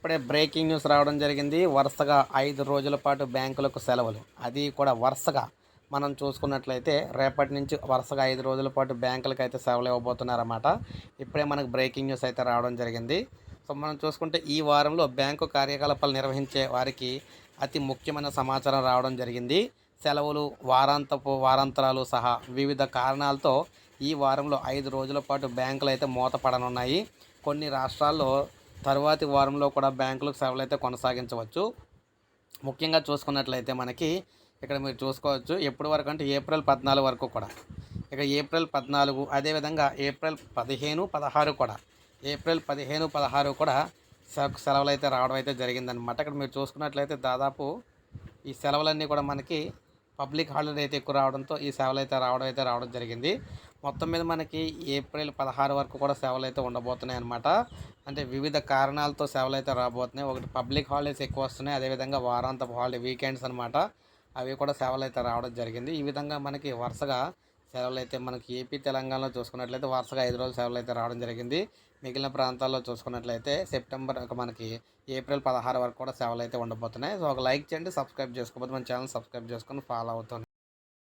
ఇప్పుడే breaking news రావడం జరిగింది. వరుసగా ఐదు రోజుల పాటు బ్యాంకులకు సెలవులు. అది కూడా వరుసగా మనం చూసుకున్నట్లయితే రేపటి నుంచి వరుసగా ఐదు రోజుల పాటు బ్యాంకులకు అయితే సెలవులు ఇవ్వబోతున్నారన్నమాట. ఇప్పుడే మనకు బ్రేకింగ్ న్యూస్ అయితే రావడం జరిగింది. సో మనం చూసుకుంటే ఈ వారంలో బ్యాంకు కార్యకలాపాలు నిర్వహించే వారికి అతి ముఖ్యమైన సమాచారం రావడం జరిగింది. సెలవులు వారాంతపు వారాంతరాలు సహా వివిధ కారణాలతో ఈ వారంలో ఐదు రోజుల పాటు బ్యాంకులు అయితే మూతపడనున్నాయి. కొన్ని రాష్ట్రాల్లో తరువాతి వారంలో కూడా బ్యాంకులకు సేవలు అయితే కొనసాగించవచ్చు. ముఖ్యంగా చూసుకున్నట్లయితే మనకి ఇక్కడ మీరు చూసుకోవచ్చు ఎప్పటి వరకు అంటే ఏప్రిల్ పద్నాలుగు వరకు కూడా. ఇక ఏప్రిల్ పద్నాలుగు అదేవిధంగా ఏప్రిల్ పదిహేను పదహారు కూడా. ఏప్రిల్ పదిహేను పదహారు కూడా సె- సెలవులు అయితే రావడం అయితే జరిగిందనమాట ఇక్కడ మీరు చూసుకున్నట్లయితే దాదాపు ఈ సెలవులన్నీ కూడా మనకి పబ్లిక్ హాలిడే అయితే ఎక్కువ రావడంతో ఈ సేవలు అయితే రావడం అయితే రావడం జరిగింది. మొత్తం మీద మనకి ఏప్రిల్ పదహారు వరకు కూడా సేవలు అయితే ఉండబోతున్నాయి అనమాట అంటే వివిధ కారణాలతో సేవలు అయితే రాబోతున్నాయి. ఒకటి పబ్లిక్ హాలిడేస్ ఎక్కువ వస్తున్నాయి. అదేవిధంగా వారాంతపు హాలిడే వీకెండ్స్ అనమాట అవి కూడా సేవలు అయితే రావడం జరిగింది. ఈ విధంగా మనకి వరుసగా సెలవులు అయితే మనకి ఏపీ తెలంగాణలో చూసుకున్నట్లయితే వరుసగా ఐదు రోజులు సెలవులు అయితే రావడం జరిగింది. మిగిలిన ప్రాంతాల్లో చూసుకున్నట్లయితే సెప్టెంబర్ ఒక మనకి ఏప్రిల్ పదహారు వరకు కూడా సేవలు అయితే ఉండబోతున్నాయి. సో ఒక లైక్ చేయండి సబ్స్క్రైబ్ చేసుకోకపోతే మన ఛానల్ సబ్స్క్రైబ్ చేసుకొని ఫాలో అవుతుంది